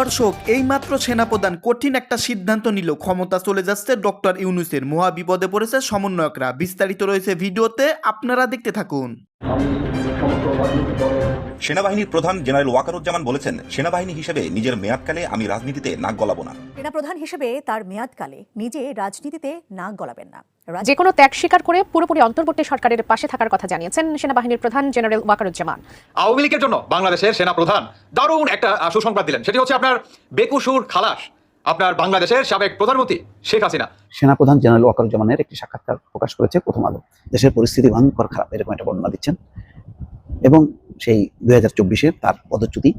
দর্শক, এইমাত্র সেনাপ্রধান কঠিন একটা সিদ্ধান্ত নিল। ক্ষমতা চলে যাচ্ছে ডক্টর ইউনুসের। মহা বিপদে পড়েছে সমন্বয়করা। বিস্তারিত রয়েছে ভিডিওতে, আপনারা দেখতে থাকুন। সেনাবাহিনীর প্রধান জেনারেল ওয়াকারুজ্জামান বলেছেন সেনাবাহিনী হিসেবে নিজের মেয়াদকালে আমি রাজনীতিতে নাক গলাবো না। সেনাপ্রধান হিসেবে তার মেয়াদকালে নিজে রাজনীতিতে নাক গলাবেন না। যে কোনো ত্যাগ স্বীকার করে পুরোপুরি অন্তর্বর্তী সরকারের পাশে থাকার কথা জানিয়েছেন সেনাবাহিনীর প্রধান জেনারেল ওয়াকারুজ্জামান। আওয়ামী লীগের জন্য বাংলাদেশের সেনা প্রধান দারুণ একটা সুসংবাদ দিলেন। সেটি হচ্ছে আপনার বেকুসুর খালাস। আপনার বাংলাদেশের সাবেক প্রধানমন্ত্রী শেখ হাসিনা। সেনাপ্রধান জেনারেল ওয়াকারুজ্জামানের একটি সাক্ষাৎকার প্রকাশ করেছে প্রথম আলো। দেশের পরিস্থিতি ভয়ঙ্কর খারাপ এরকম একটা বর্ণনা দিচ্ছেন। এবং সেই দুই হাজার চব্বিশের তার পদচ্যুতি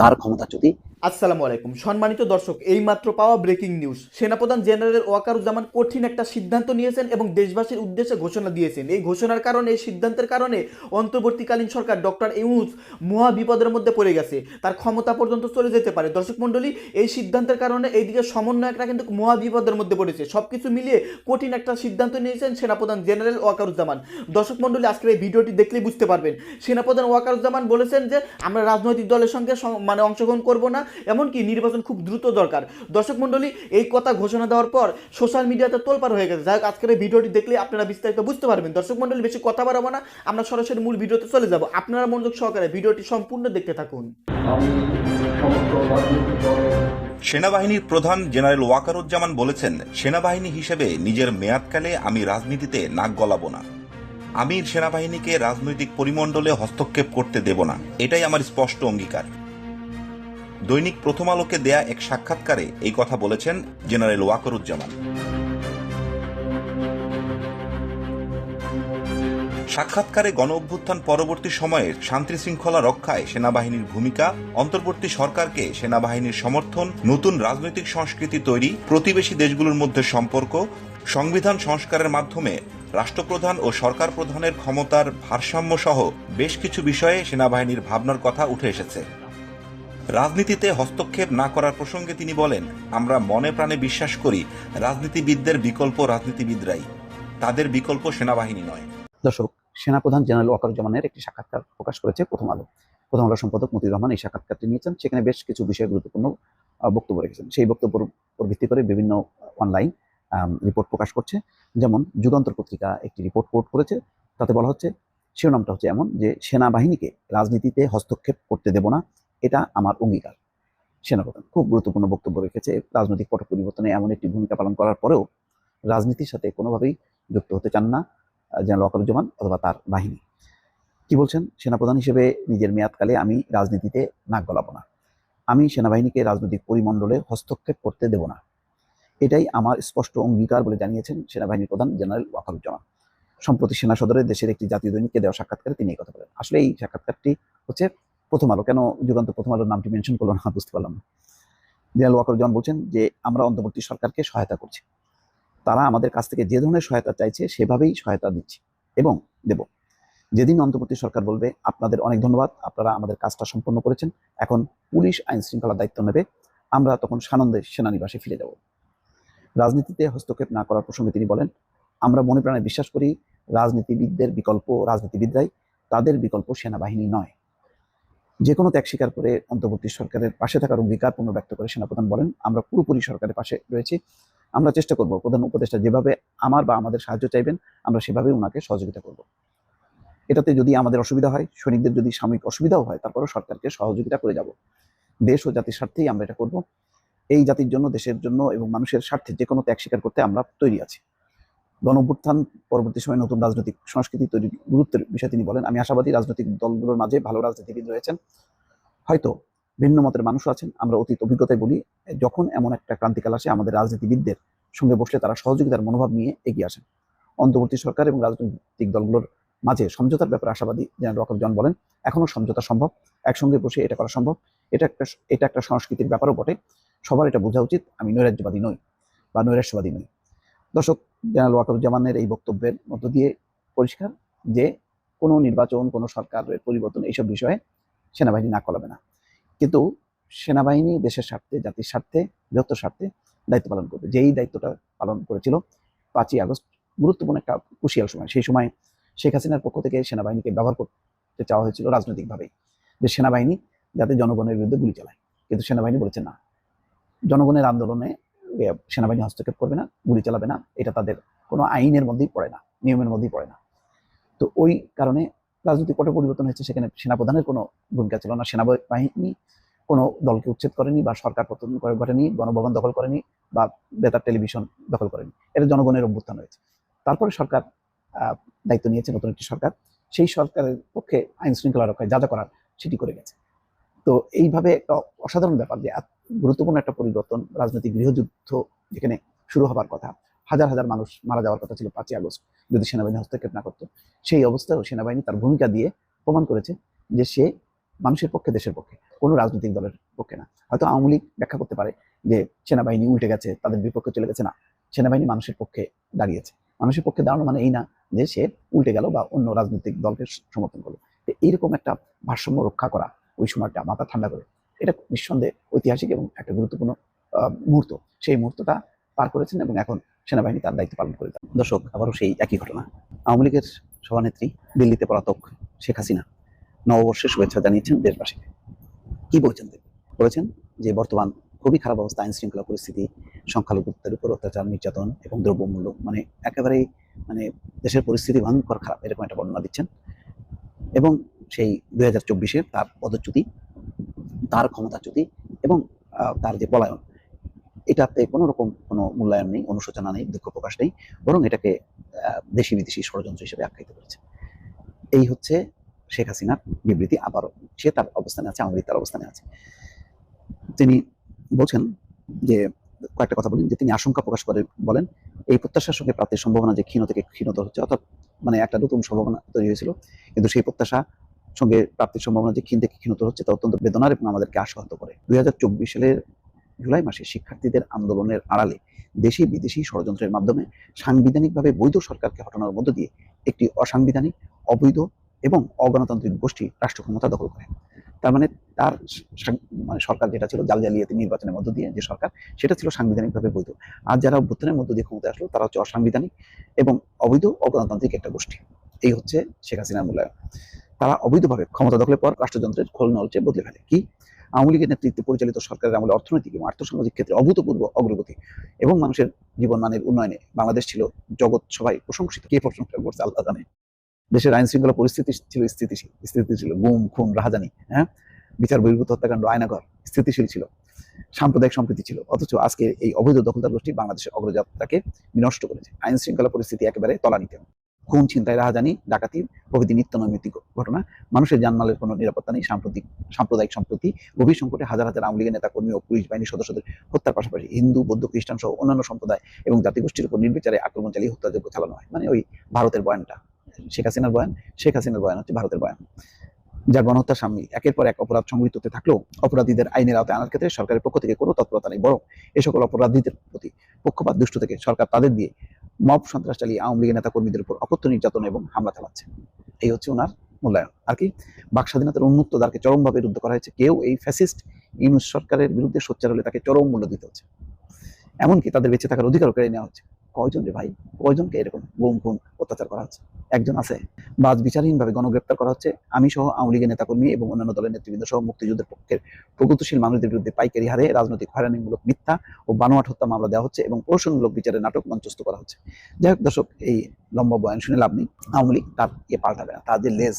তার ক্ষমতা যদি আসসালামু আলাইকুম। সম্মানিত দর্শক, এইমাত্র পাওয়া ব্রেকিং নিউজ সেনাপ্রধান জেনারেল ওয়াকারুজ্জামান কঠিন একটা সিদ্ধান্ত নিয়েছেন এবং দেশবাসীর উদ্দেশ্যে ঘোষণা দিয়েছেন। এই ঘোষণার কারণে, এই সিদ্ধান্তের কারণে অন্তর্বর্তীকালীন সরকার ডক্টর ইউনুস মহা বিপদের মধ্যে পড়ে গেছে। তার ক্ষমতা পর্যন্ত চলে যেতে পারে। দর্শক মণ্ডলী, এই সিদ্ধান্তের কারণে এইদিকে সমন্বয়করা কিন্তু মহা বিপদের মধ্যে পড়েছে। সব কিছু মিলিয়ে কঠিন একটা সিদ্ধান্ত নিয়েছেন সেনাপ্রধান জেনারেল ওয়াকারুজ্জামান। দর্শক মণ্ডলী, আজকের এই ভিডিওটি দেখলেই বুঝতে পারবেন। সেনাপ্রধান ওয়াকারুজ্জামান বলেছেন যে, আমরা রাজনৈতিক দলের সঙ্গে মানে অংশগ্রহণ করব না, এমনকি নির্বাচন খুব দ্রুত দরকার। দর্শক মণ্ডলী, এই কথা ঘোষণা দেওয়ার পর সোশ্যাল মিডিয়াতে তোলপার হয়ে গেছে। যাই আজকের এই ভিডিওটি দেখলে আপনারা বিস্তারিত বুঝতে পারবেন। দর্শক মণ্ডলী, বেশি কথা বাড়াবো না, আমরা সরাসরি মূল ভিডিওতে চলে যাব। আপনারা মনোযোগ সহকারে ভিডিওটি সম্পূর্ণ দেখতে থাকুন। সেনাবাহিনীর প্রধান জেনারেল ওয়াকারুজ্জামান বলেছেন, সেনাবাহিনী হিসেবে নিজের মেয়াদকালে আমি রাজনীতিতে নাক গলাবো না। আমি সেনাবাহিনীকে রাজনৈতিক পরিমণ্ডলে হস্তক্ষেপ করতে দেব না। এটাই আমার স্পষ্ট অঙ্গীকার। দৈনিক প্রথম আলোকে দেয়া এক সাক্ষাৎকারে এই কথা বলেছেন জেনারেল ওয়াকারুজ্জামান। সাক্ষাৎকারে গণ অভ্যুত্থান পরবর্তী সময়ে শান্তি শৃঙ্খলা রক্ষায় সেনাবাহিনীর ভূমিকা, অন্তর্বর্তী সরকারকে সেনাবাহিনীর সমর্থন, নতুন রাজনৈতিক সংস্কৃতি তৈরি, প্রতিবেশী দেশগুলোর মধ্যে সম্পর্ক, সংবিধান সংস্কারের মাধ্যমে রাষ্ট্রপ্রধান ও সরকার প্রধানের ক্ষমতার ভারসাম্য সহ বেশ কিছু বিষয়ে সেনাবাহিনীর ভাবনার কথা উঠে এসেছে। রাজনীতিতে হস্তক্ষেপ না করার প্রসঙ্গে তিনি বলেন, আমরা মনে প্রাণে বিশ্বাস করি, রাজনীতিবিদদের বিকল্প রাজনীতিবিদরাই। তাদের বিকল্প সেনাবাহিনী নয়। দর্শক, সেনাপ্রধান জেনারেল ওয়াকার ওয়াকারুজ্জামানের একটি সাক্ষাৎকার প্রকাশ করেছে প্রথম আলো। প্রথম আলো সম্পাদক মতিউর রহমান এই সাক্ষাৎকারটি নিয়েছেন। সেখানে বেশ কিছু বিষয়ে গুরুত্বপূর্ণ বক্তব্য রেখেছেন। সেই বক্তব্যের উপর ভিত্তি করে বিভিন্ন অনলাইন রিপোর্ট প্রকাশ করছে। যেমন যুগান্তর পত্রিকা একটি রিপোর্ট কোট করেছে। তাতে বলা হচ্ছে, শিরোনামটা হচ্ছে এমন যে, সেনাবাহিনীকে রাজনীতিতে হস্তক্ষেপ করতে দেব না। এটা আমার অঙ্গীকার। সেনাপ্রধান খুব গুরুত্বপূর্ণ বক্তব্য রেখেছে, রাজনৈতিক পট পরিবর্তনে এমন একটি ভূমিকা পালন করার পরেও রাজনীতির সাথে কোনোভাবেই যুক্ত হতে চান না জেনারেল ওয়াকারুজ্জামান অথবা তার বাহিনী। কি বলছেন? সেনাপ্রধান হিসেবে নিজের মেয়াদকালে আমি রাজনীতিতে নাক গলাবো না। আমি সেনাবাহিনীকে রাজনৈতিক পরিমণ্ডলে হস্তক্ষেপ করতে দেব না। এটাই আমার স্পষ্ট অঙ্গীকার বলে জানিয়েছেন সেনাবাহিনীর প্রধান জেনারেল ওয়াকারুজ্জামান সম্প্রতি সেনা সদরে দেশের একটি জাতীয় দৈনিককে দেওয়া সাক্ষাৎকারে তিনি কথা বলেন। আসলে এই সাক্ষাৎকারটি হচ্ছে প্রথম আলো, কেন যুগান্ত প্রথম আলোর নামটি মেনশন করল না, বুঝতে পারলাম না। জেনারেল ওয়াকারুজ্জামান বলছেন যে, আমরা অন্তর্বর্তী সরকারকে সহায়তা করছি। তারা আমাদের কাছ থেকে যে ধরনের সহায়তা চাইছে, সেভাবেই সহায়তা দিচ্ছি এবং দেব। যেদিন অন্তর্বর্তী সরকার বলবে, আপনাদের অনেক ধন্যবাদ, আপনারা আমাদের কাজটা সম্পন্ন করেছেন, এখন পুলিশ আইন শৃঙ্খলার দায়িত্ব নেবে, আমরা তখন সানন্দে সেনানিবাসে ফিরে যাব। রাজনীতিতে হস্তক্ষেপ না করার প্রসঙ্গে তিনি বলেন, আমরা মনে প্রাণে বিশ্বাস করি, রাজনীতিবিদদের বিকল্প রাজনীতিবিদরাই তাদের বিকল্প সেনাবাহিনী নয়। যে কোনো ত্যাগ স্বীকার করে অন্তর্বর্তী সরকারের পাশে থাকার অঙ্গীকার পূর্ণ ব্যক্ত করে সেনাপ্রধান বলেন, আমরা পুরোপুরি সরকারের পাশে রয়েছি। আমরা চেষ্টা করব, প্রধান উপদেষ্টা যেভাবে আমার বা আমাদের সাহায্য চাইবেন, আমরা সেভাবেই ওনাকে সহযোগিতা করব। এটাতে যদি আমাদের অসুবিধা হয়, সৈনিকদের যদি সাময়িক অসুবিধাও হয়, তারপরেও সরকারকে সহযোগিতা করে যাব। দেশ ও জাতির স্বার্থেই আমরা এটা করব। এই জাতির জন্য, দেশের জন্য এবং মানুষের স্বার্থে যে কোনো ত্যাগ স্বীকার করতে আমরা তৈরি আছি। গণ অভ্যুত্থান পরবর্তী সময়ে নতুন রাজনৈতিক সংস্কৃতি তৈরির গুরুত্বের বিষয়ে তিনি বলেন, আমি আশাবাদী রাজনৈতিক দলগুলোর মাঝে ভালো রাজনীতিবিদ রয়েছেন। হয়তো ভিন্ন মতের মানুষও আছেন। আমরা অতীত অভিজ্ঞতায় বলি, যখন এমন একটা ক্রান্তিকাল আসে, আমাদের রাজনীতিবিদদের সঙ্গে বসলে তারা সহযোগিতার মনোভাব নিয়ে এগিয়ে আসেন। অন্তর্বর্তী সরকার এবং রাজনৈতিক দলগুলোর মাঝে সমঝোতার ব্যাপারে আশাবাদী জেনারেল জন বলেন, এখনও সমঝোতা সম্ভব। একসঙ্গে বসে এটা করা সম্ভব। এটা একটা এটা একটা সংস্কৃতির ব্যাপারও বটে। সবার এটা বোঝা উচিত। আমি নৈরাজ্যবাদী নই বা নৈরাশ্যবাদী নই। দর্শক, জেনারেল ওয়াকারুজ্জামানের এই বক্তব্যের মধ্য দিয়ে পরিষ্কার যে কোনো নির্বাচন, কোনো সরকারের পরিবর্তন এইসব বিষয়ে সেনাবাহিনী না করাবে না। কিন্তু সেনাবাহিনী দেশের স্বার্থে, জাতির স্বার্থে, বৃহত্তর স্বার্থে দায়িত্ব পালন করবে। যেই দায়িত্বটা পালন করেছিল পাঁচই আগস্ট, গুরুত্বপূর্ণ একটা কুশিয়াল সময়। সেই সময় শেখ হাসিনার পক্ষ থেকে সেনাবাহিনীকে ব্যবহার করতে চাওয়া হয়েছিল রাজনৈতিকভাবেই যে সেনাবাহিনী যাতে জনগণের বিরুদ্ধে গুলি চালায়। কিন্তু সেনাবাহিনী বলেছে না। জনগণের আন্দোলনে সেনাবাহিনী হস্তক্ষেপ করবে না, গুলি চালাবে না, এটা তাদের কোনো আইনের মধ্যেই পড়ে না, নিয়মের মধ্যেই পড়ে না। তো ওই কারণে রাজনৈতিক পট পরিবর্তন হয়েছে, সেখানে সেনাপ্রধানের কোনো ভূমিকা ছিল না, সেনাবাহিনী কোনো দলকে উচ্ছেদ করেনি বা সরকার পতন ঘটেনি, গণভবন দখল করেনি বা বেতার টেলিভিশন দখল করেনি, এটা জনগণের অভ্যুত্থান হয়েছে। তারপরে সরকার দায়িত্ব নিয়েছে নতুন একটি সরকার, সেই সরকারের পক্ষে আইন শৃঙ্খলা রক্ষায় যা যা করার সেটি করে গেছে। তো এইভাবে একটা অসাধারণ ব্যাপার যে গুরুত্বপূর্ণ একটা পরিবর্তন রাজনৈতিক গৃহযুদ্ধ যেখানে শুরু হবার কথা। হাজার হাজার মানুষ মারা যাওয়ার কথা ছিল পাঁচই আগস্ট যদি সেনাবাহিনী হস্তক্ষেপ না করতো। সেই অবস্থায়ও সেনাবাহিনী তার ভূমিকা দিয়ে প্রমাণ করেছে যে সে মানুষের পক্ষে, দেশের পক্ষে, কোনো রাজনৈতিক দলের পক্ষে না। হয়তো আওয়ামী লীগ ব্যাখ্যা করতে পারে যে সেনাবাহিনী উল্টে গেছে, তাদের বিপক্ষে চলে গেছে, না। সেনাবাহিনী মানুষের পক্ষে দাঁড়িয়েছে। মানুষের পক্ষে দাঁড়ানো মানে এই না যে সে উল্টে গেল বা অন্য রাজনৈতিক দলকে সমর্থন করল। এইরকম একটা ভারসাম্য রক্ষা করা ওই সময়টা মাথা ঠান্ডা করে এটা নিঃসন্দেহে ঐতিহাসিক এবং একটা গুরুত্বপূর্ণ মুহূর্ত। সেই মুহূর্তটা পার করেছেন এবং এখন সেনাবাহিনী তার দায়িত্ব পালন করে দর্শক, আবারও সেই একই ঘটনা। আওয়ামী লীগের সভানেত্রী, দিল্লিতে পলাতক শেখ হাসিনা নববর্ষের শুভেচ্ছা জানিয়েছেন দেশবাসীকে। কি বলছেন তিনি? বলেছেন যে, বর্তমান খুবই খারাপ অবস্থা আইন শৃঙ্খলা পরিস্থিতি, সংখ্যালঘুত্বের উপর অত্যাচার, নির্যাতন এবং দ্রব্যমূল্য মানে একেবারেই মানে দেশের পরিস্থিতি ভয়ঙ্কর খারাপ, এরকম একটা বর্ণনা দিচ্ছেন। এবং সেই দুই হাজার চব্বিশে তার পদচ্যুতি তার ক্ষমতা ক্ষমতাচ্যুতি এবং তার যে পলায়ন, এটাতে কোনো রকম কোনো মূল্যায়ন নেই, অনুশোচনা নেই, দুঃখ প্রকাশ নেই, বরং এটাকে দেশি বিদেশি ষড়যন্ত্র হিসেবে আখ্যায়িত করেছে। এই হচ্ছে শেখ হাসিনার বিবৃতি আবারও। সে তার অবস্থানে আছে, আওয়ামী তার অবস্থানে আছে। তিনি বলছেন যে, কয়েকটা কথা বলেন যে তিনি আশঙ্কা প্রকাশ করে, বলেন, এই প্রত্যাশার সঙ্গে প্রাপ্তির সম্ভাবনা যে ক্ষীণ থেকে ক্ষীণতর হচ্ছে, অর্থাৎ মানে একটা নতুন সম্ভাবনা তৈরি হয়েছিল, কিন্তু সেই প্রত্যাশা সঙ্গে প্রাপ্তির সম্ভাবনা যে ক্ষীণ থেকে ক্ষীণতর হচ্ছে তা অত্যন্ত বেদনার এবং আমাদেরকে আশাহত করে। দুই সালের জুলাই মাসে শিক্ষার্থীদের আন্দোলনের আড়ালে দেশি বিদেশি ষড়যন্ত্রের মাধ্যমে সাংবিধানিকভাবে বৈধ সরকারকে হটানোর মধ্য দিয়ে একটি অসাংবিধানিক, অবৈধ এবং অগণতান্ত্রিক গোষ্ঠী রাষ্ট্র ক্ষমতা দখল করে। তার মানে তার মানে সরকার যেটা ছিল জাল জালিয়াতি নির্বাচনের মধ্য দিয়ে যে সরকার, সেটা ছিল সাংবিধানিকভাবে বৈধ। আর যারা অভ্যুত্থানের মধ্য দিয়ে ক্ষমতা আসলো, তারা হচ্ছে অসাংবিধানিক এবং অবৈধ, অগণতান্ত্রিক একটা গোষ্ঠী। এই হচ্ছে শেখ হাসিনার মূল্যায়ন। তারা অবৈধভাবে ক্ষমতা দখলের পর রাষ্ট্রযন্ত্রের খোল নলচে বদলে ফেলে। কি? আওয়ামী লীগের নেতৃত্বে পরিচালিত সরকারের আমলে অর্থনৈতিক এবং আর্থসামাজিক ক্ষেত্রে অভূতপূর্ব অগ্রগতি এবং মানুষের জীবনমানের উন্নয়নে বাংলাদেশ ছিল জগৎ সবাই প্রশংসিত। কে প্রশংসা করছে? আল্লাহ জানে। দেশের আইন শৃঙ্খলা পরিস্থিতি ছিল স্থিতিশীল। স্থিতি ছিল গুম, খুন, রাহাজানি হ্যাঁ? বিচার, বহির্ভূত হত্যাকাণ্ড, আয়নাঘর স্থিতিশীল ছিল। সাম্প্রদায়িক সম্প্রীতি ছিল। অথচ আজকে এই অবৈধ দখলদার গোষ্ঠী বাংলাদেশের অগ্রযাত্রাকে বিনষ্ট করেছে। আইন শৃঙ্খলা পরিস্থিতি একেবারে তলানিতে। খুন ছিনতাই রাহাজানি ডাকাতি প্রভৃতি নিত্য নৈমিত্তিক ঘটনা। মানুষের জানমালের কোনো নিরাপত্তা নেই, সাম্প্রতিক, সাম্প্রদায়িক সম্প্রতি। গভীর সংকটে হাজার হাজার আওয়ামী লীগের নেতা কর্মী ও পুলিশ বাহিনীর সদস্যদের হত্যার পাশাপাশি হিন্দু, বৌদ্ধ খ্রিস্টান সহ অন্যান্য সম্প্রদায় এবং জাতিগোষ্ঠীর উপর নির্বিচারে আক্রমণ চালিয়ে হত্যাযোগ্য চালানো হয়। মানে ওই ভারতের বয়ানটা। শেখ হাসিনার বয়ান, শেখ হাসিনার বয়ান হচ্ছে ভারতের বয়ান। যা গণহত্যার সামনে একের পর এক অপরাধ সংঘটিত হতে থাকলেও অপরাধীদের আইনের আওতায় আনার ক্ষেত্রে সরকারের পক্ষ থেকে কোনো তৎপরতা নেই। বরং এ সকল অপরাধীদের প্রতি পক্ষপাত দুষ্ট থেকে সরকার তাদের দিয়ে মব সন্ত্রাস চালিয়ে আওয়ামী লীগের নেতা কর্মীদের উপর অকথ্য নির্যাতন এবং হামলা চালাচ্ছে এই হচ্ছে ওনার মূল্যায়ন। আর কি? বাক স্বাধীনতার উন্মুক্ত দ্বারকে চরমভাবে রুদ্ধ করা হয়েছে। কেউ এই ফ্যাসিস্ট ইউনুস সরকারের বিরুদ্ধে সোচ্চার হলে তাকে চরম মূল্য দিতে হচ্ছে। এমনকি তাদের বেঁচে থাকার অধিকারও কেড়ে নেওয়া হচ্ছে। কয়জন রে ভাই? কয়জনকে এরকম গুম খুন অত্যাচার করা হচ্ছে? একজন আছে। বাজ বিচারহীনভাবে গণগ্রেপ্তার করা হচ্ছে। আমি সহ আওয়ামী লীগের নেতাকর্মী এবং অন্যান্য দলের নেতৃবৃন্দ সহ মুক্তিযুদ্ধের পক্ষের প্রগতিশীল মানুষদের বিরুদ্ধে পাইকারি হারে রাজনৈতিক হয়রানিমূলক মিথ্যা ও বানোয়াট হত্যা মামলা দেওয়া হচ্ছে এবং প্রহসনমূলক বিচারের নাটক মঞ্চস্থ করা হচ্ছে। যাই হোক দর্শক, এই লম্বা বয়ান শুনে লাভ নেই। আওয়ামী লীগ তার ইয়ে পাল্টাবে না যে লেজ,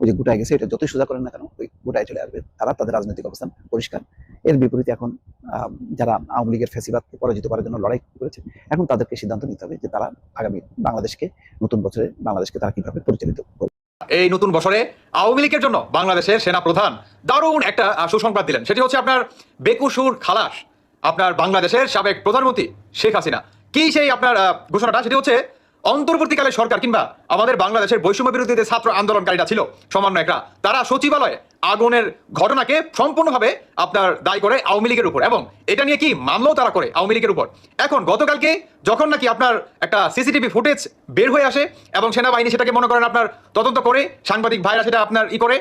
ওই যে গোটায় গেছে, এটা যতই সোজা করেন না কেন, ওই গোটায় চলে আসবে। তারা তাদের রাজনৈতিক অবস্থান পরিষ্কার এর বিপরীতে এখন যারা আওয়ামী লীগের ফ্যাসিবাদকে পরাজিত করার জন্য লড়াই করেছে, এখন তাদেরকে সিদ্ধান্ত নিতে হবে যে তারা আগামী বাংলাদেশকে, নতুন বছরে বাংলাদেশকে তারা কীভাবে পরিচালিত করবে। এই নতুন বছরে আওয়ামী লীগের জন্য বাংলাদেশের সেনা প্রধান দারুণ একটা সুসংবাদ দিলেন। সেটি হচ্ছে আপনার বেকুসুর খালাস, আপনার বাংলাদেশের সাবেক প্রধানমন্ত্রী শেখ হাসিনা। কি সেই আপনার ঘোষণাটা? সেটি হচ্ছে অন্তর্বর্তীকালে সরকার কিংবা আমাদের বাংলাদেশের বৈষম্য বিরোধীদের ছাত্র আন্দোলনকারীরা ছিল, সমন্বয়করা, তারা সচিবালয়ে আগুনের ঘটনাকে সম্পূর্ণভাবে আপনার দায়ী করে আওয়ামী লীগের উপর এবং এটা নিয়ে কি মামলাও তারা করে আওয়ামী লীগের উপর। এখন গতকালকে যখন নাকি আপনার একটা সিসিটিভি ফুটেজ বের হয়ে আসে এবং সেনাবাহিনী সেটাকে মনে করেন আপনার তদন্ত করে, সাংবাদিক ভাইরা সেটা আপনার ই করে,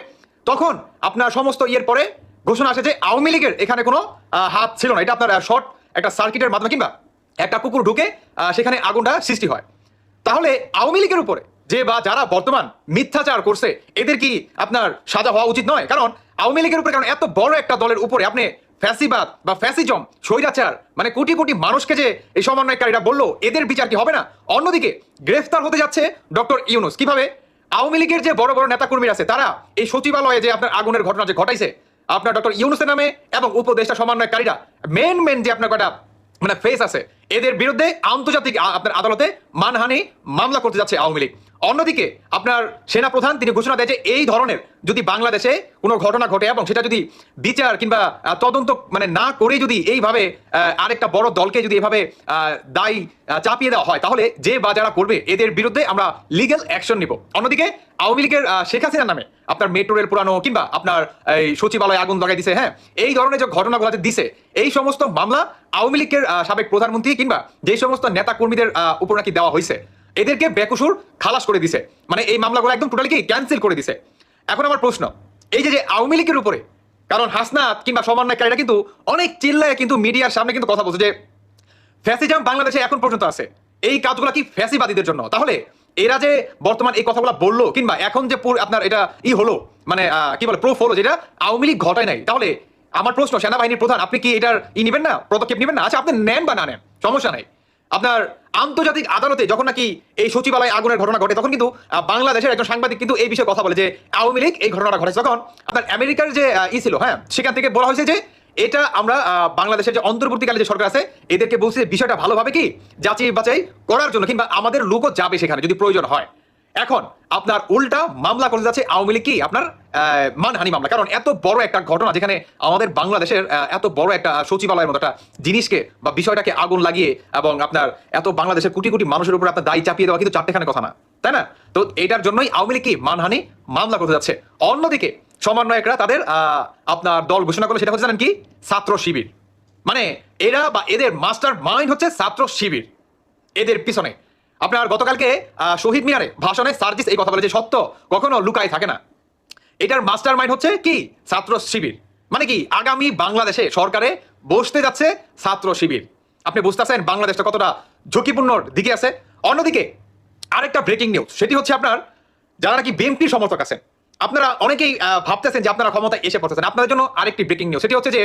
তখন আপনার সমস্ত ইয়ের পরে ঘোষণা আসে যে আওয়ামী লীগের এখানে কোনো হাত ছিল না। এটা আপনার শর্ট একটা সার্কিটের মাধ্যমে কিংবা একটা কুকুর ঢুকে সেখানে আগুনটা সৃষ্টি হয়। তাহলে আওয়ামী লীগের উপরে যে বা যারা বর্তমান মিথ্যাচার করছে, এদের কি আপনার সাজা হওয়া উচিত নয়? কারণ আওয়ামী লীগের উপরে, কারণ এত বড় একটা দলের উপরে আপনি ফ্যাসিবাদ বা ফ্যাসিজম, স্বৈরাচার মানে কোটি কোটি মানুষকে যে এই সমন্বয়কারীরা বলল, এদের বিচার কি হবে না? অন্যদিকে গ্রেফতার হতে যাচ্ছে ডক্টর ইউনুস। কীভাবে? আওয়ামী লীগের যে বড় বড় নেতাকর্মীরা আছে, তারা এই সচিবালয়ে যে আপনার আগুনের ঘটনা যে ঘটাইছে, আপনার ডক্টর ইউনুসের নামে এবং উপদেষ্টা সমন্বয়কারীরা মেন মেন যে আপনার কটা মানে ফেস আছে। এদের বিরুদ্ধে আন্তর্জাতিক আপনার আদালতে মানহানি মামলা করতে যাচ্ছে আওয়ামী লীগ। অন্যদিকে আপনার সেনা প্রধান তিনি ঘোষণা দেয় যে এই ধরনের যদি বাংলাদেশে কোনো ঘটনা ঘটে এবং সেটা যদি বিচার কিংবা তদন্ত মানে না করে যদি এইভাবে আরেকটা বড় দলকে যদি এভাবে দায়ী চাপিয়ে দেওয়া হয়, তাহলে যে বা যারা করবে, এদের বিরুদ্ধে আমরা লিগ্যাল অ্যাকশন নিব। অন্যদিকে আওয়ামী লীগের শেখ হাসিনার নামে আপনার মেট্রো রেল পুরানো কিংবা আপনার এই সচিবালয়ে আগুন লাগাই দিছে হ্যাঁ? এই ধরনের যে ঘটনাগুলো যে দিছে, এই সমস্ত মামলা আওয়ামী লীগের সাবেক প্রধানমন্ত্রী কিংবা যে সমস্ত নেতা কর্মীদের উপর নাকি দেওয়া হয়েছে এদেরকে বেকসুর খালাস করে দিছে। মানে এই মামলাগুলো একদম টোটালি কি ক্যান্সেল করে দিছে। এখন আমার প্রশ্ন, এই যে যে আওয়ামী লীগের উপরে, কারণ হাসনাত কিংবা সমন্বয়কারীরা কিন্তু অনেক চিল্লায় কিন্তু মিডিয়ার সামনে কিন্তু কথা বলছে যে, ফ্যাসিজম বাংলাদেশে এখন পর্যন্ত আছে। এই কাজগুলো কি ফ্যাসিবাদীদের জন্য? তাহলে এরা যে বর্তমান এই কথাগুলো বলল, কিংবা এখন যে আপনার এটা ই হলো মানে কি বলে প্রুফ হলো, যেটা আওয়ামী লীগ ঘটায় নাই। তাহলে আমার প্রশ্ন, সেনাবাহিনীর প্রধান, আপনি কি এটার ই নেবেন না? পদক্ষেপ নেবেন না? আচ্ছা আপনি নেন বা না নেন, সমস্যা নাই। আপনার আন্তর্জাতিক আদালতে যখন নাকি এই সচিবালয় আগুনের ঘটনা ঘটে, তখন কিন্তু বাংলাদেশের একজন সাংবাদিক কিন্তু এই বিষয়ে কথা বলে যে, আওয়ামী লীগ এই ঘটনাটা ঘটেছে। তখন আপনার আমেরিকার যে ই ছিল হ্যাঁ সেখান থেকে বলা হয়েছে যে এটা আমরা বাংলাদেশের যে অন্তর্বর্তীকালে যে সরকার আছে, এদেরকে বলছি বিষয়টা ভালোভাবে কি? যাচাই বাছাই করার জন্য কিংবা আমাদের লোকও যাবে সেখানে যদি প্রয়োজন হয়। এখন আপনার উল্টা মামলা করে যাচ্ছে আওয়ামী লীগ কি? আপনার মানহানি মামলা। কারণ এত বড় একটা ঘটনা যেখানে আমাদের বাংলাদেশের এত বড় একটা সচিবালয়ের মতো একটা জিনিসকে বা বিষয়টাকে আগুন লাগিয়ে এবং আপনার এত বাংলাদেশের কোটি কোটি মানুষের উপর আপনার দায়ী চাপিয়ে দেওয়া কিন্তু চারটেখানে কথা না। তাই না? তো এটার জন্যই আওয়ামী লীগ কি? মানহানি মামলা করতে যাচ্ছে। অন্যদিকে সমন্বয়করা তাদের আপনার দল ঘোষণা করল, সেটা হচ্ছে জানেন কি? ছাত্র শিবির। মানে এরা বা এদের মাস্টার মাইন্ড হচ্ছে ছাত্র শিবির, এদের পিছনে। আপনার গতকালকে শহীদ মিনারে ভাষণে সার্জিস এই কথা বলে যে সত্য কখনো লুকাই থাকে না। এটার মাস্টার মাইন্ড হচ্ছে কি? ছাত্র শিবির। মানে কি? আগামী বাংলাদেশে সরকারে বসতে যাচ্ছে ছাত্র শিবির। আপনি বুঝতে বুঝতেছেন বাংলাদেশটা কতটা ঝুঁকিপূর্ণ দিকে আছে? অন্যদিকে আরেকটা ব্রেকিং নিউজ সেটি হচ্ছে আপনার যারা নাকি বিএনপির সমর্থক আছেন আপনারা অনেকেই ভাবতেছেন যে আপনারা ক্ষমতায় এসে পড়তেছেন। আপনাদের জন্য আরেকটি ব্রেকিং নিউজ সেটি হচ্ছে যে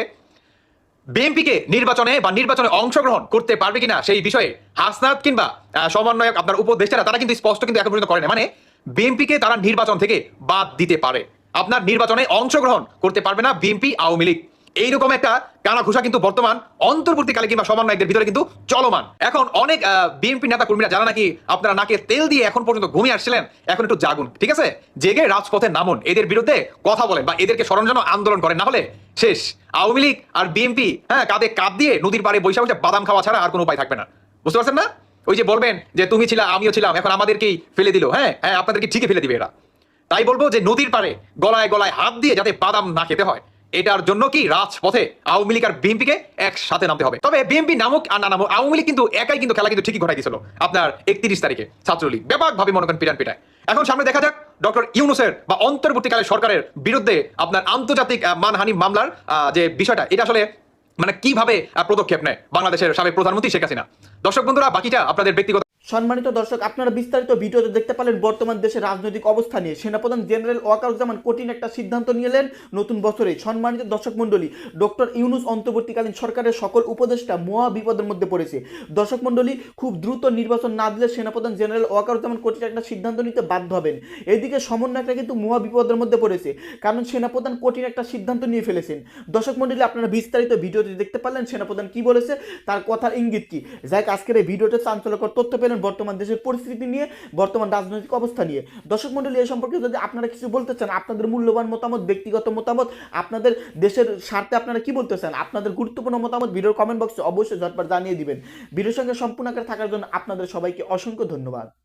বিএনপিকে নির্বাচনে বা নির্বাচনে অংশগ্রহণ করতে পারবে কিনা সেই বিষয়ে হাসনাত কিংবা সমন্বয়ক আপনার উপদেষ্টারা, তারা কিন্তু স্পষ্ট কিন্তু এখন পর্যন্ত করে মানে বিএনপিকে তারা নির্বাচন থেকে বাদ দিতে পারে। আপনার নির্বাচনে অংশগ্রহণ করতে পারবে না বিএনপি আওয়ামী লীগ। এইরকম একটা কানা ঘোষা কিন্তু বর্তমান, অন্তর্বর্তীকালে কিংবা সমন্বয়কদের ভিতরে কিন্তু চলমান। এখন অনেক বিএনপি নেতা কর্মীরা যারা নাকি আপনারা নাকে তেল দিয়ে এখন পর্যন্ত ঘুমিয়ে আসছিলেন, এখন একটু জাগুন, ঠিক আছে? জেগে রাজপথে নামুন, এদের বিরুদ্ধে কথা বলেন বা এদেরকে সরঞ্জাম আন্দোলন করেন, না হলে শেষ। আওয়ামী লীগ আর বিএনপি হ্যাঁ কাঁধে কাঁধ দিয়ে নদীর পাড়ে বসে বাদাম খাওয়া ছাড়া আর কোনো উপায় থাকবে না। বুঝতে পারছেন না? ওই যে বলবেন যে, তুমি ছিলা, আমিও ছিলাম, এখন আমাদেরকেই ফেলে দিল। হ্যাঁ হ্যাঁ আপনাদেরকে ঠিকই ফেলে দিবে এরা। তাই বলব যে, নদীর পারে গলায় গলায় হাত দিয়ে যাতে বাদাম না খেতে হয়। এটার জন্য কি রাজপথে আওয়ামী লীগ আর বিএনপিকে একসাথে নামতে হবে? তবে বিএনপি নামক আর না নামক, আওয়ামী লীগ কিন্তু একাই কিন্তু খেলা কিন্তু ঠিকই ঘটাই দিয়েছিল আপনার একত্রিশ তারিখে ছাত্রলীগ। ব্যাপকভাবে মনে করেন পিটান পিটায় এখন সামনে দেখা যাক ডক্টর ইউনুসের বা অন্তর্বর্তীকালে সরকারের বিরুদ্ধে আপনার আন্তর্জাতিক মানহানি মামলার যে বিষয়টা, এটা আসলে মানে কীভাবে পদক্ষেপ নেয় বাংলাদেশের সাবেক প্রধানমন্ত্রী শেখ হাসিনা? দর্শক বন্ধুরা, বাকিটা আপনাদের ব্যক্তিগত সম্মানিত দর্শক, আপনারা বিস্তারিত ভিডিওতে দেখতে পারলেন বর্তমান দেশের রাজনৈতিক অবস্থা নিয়ে। সেনাপ্রধান জেনারেল ওয়াকারুজ্জামান কঠিন একটা সিদ্ধান্ত নিলেন নতুন বছরে। সম্মানিত দর্শক মণ্ডলী, ডক্টর ইউনুস অন্তর্বর্তীকালীন সরকারের সকল উপদেষ্টা মহা বিপদের মধ্যে পড়েছে। দর্শক মণ্ডলী, খুব দ্রুত নির্বাচন না দিলে সেনাপ্রধান জেনারেল ওয়াকারুজ্জামান কঠিন একটা সিদ্ধান্ত নিতে বাধ্য হবেন। এদিকে সমন্বয়টা কিন্তু মহা বিপদের মধ্যে পড়েছে, কারণ সেনাপ্রধান কঠিন একটা সিদ্ধান্ত নিয়ে ফেলেছেন। দর্শক মণ্ডলী, আপনারা বিস্তারিত ভিডিওতে দেখতে পারলেন সেনাপ্রধান কি বলেছে, তার কথার ইঙ্গিত কি? যাই আজকের এই ভিডিওতে চাঞ্চল্যকর তথ্য পেলেন বর্তমান দেশের পরিস্থিতি নিয়ে, বর্তমান রাজনৈতিক অবস্থা নিয়ে। দর্শক মন্ডলী এ সম্পর্কে যদি আপনারা কিছু বলতে চান, আপনাদের মূল্যবান মতামত, ব্যক্তিগত মতামত, আপনাদের দেশের স্বার্থে আপনারা কি বলতে চান, আপনাদের গুরুত্বপূর্ণ মতামত ভিডিওর কমেন্ট বক্সে অবশ্যই ঝটপট জানিয়ে দিবেন। ভিডিওর সঙ্গে সম্পূর্ণ আকারে থাকার জন্য আপনাদের সবাইকে অসংখ্য ধন্যবাদ।